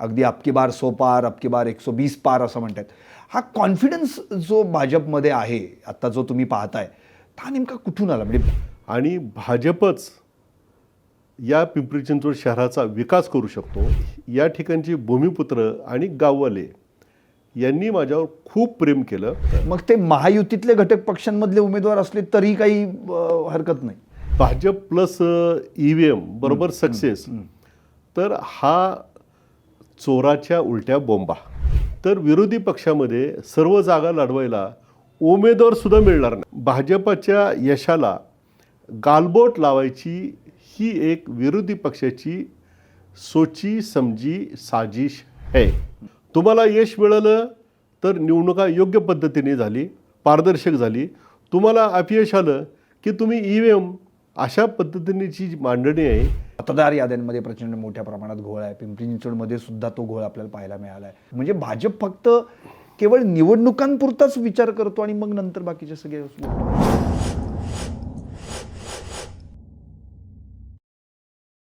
अगदी अबकी बार सो पार अबकी बार एकशे बीस पार असं म्हणतात. हा कॉन्फिडन्स जो भाजपमध्ये आहे आता जो तुम्ही पाहताय हा नेमका कुठून आला? म्हणजे आणि भाजपच या पिंपरी चिंचवड शहराचा विकास करू शकतो या ठिकाणचे भूमिपुत्र आणि गाववाले यांनी माझ्यावर खूप प्रेम केलं. मग ते महायुतीतले घटक पक्षांमधले उमेदवार असले तरी काही अं, हरकत नाही. Bhajap plus E V M बरोबर सक्सेस. तर हा चोराच्या उलट्या बोंबा. तर विरोधी पक्षामध्ये सर्व जागा लढवायला उमेदवार सुद्धा मिळणार नाही. भाजपच्या यशाला गालबोट लावायची ही एक विरोधी पक्षाची सोची समजी साजिश आहे. तुम्हाला यश मिळालं तर निवडणुका योग्य पद्धतीने झाली पारदर्शक झाली. तुम्हाला अपयश आलं की तुम्ही ई व्ही एम अशा पद्धतीनेची जी मांडणी आहे मतदार याद्यांमध्ये प्रचंड मोठ्या प्रमाणात घोळ आहे. पिंपरी चिंचवडमध्ये सुद्धा तो घोळ आपल्याला पाहायला मिळाला आहे म्हणजे भाजप फक्त केवळ निवडणुकांपुरताच विचार करतो आणि मग नंतर बाकीचे सगळे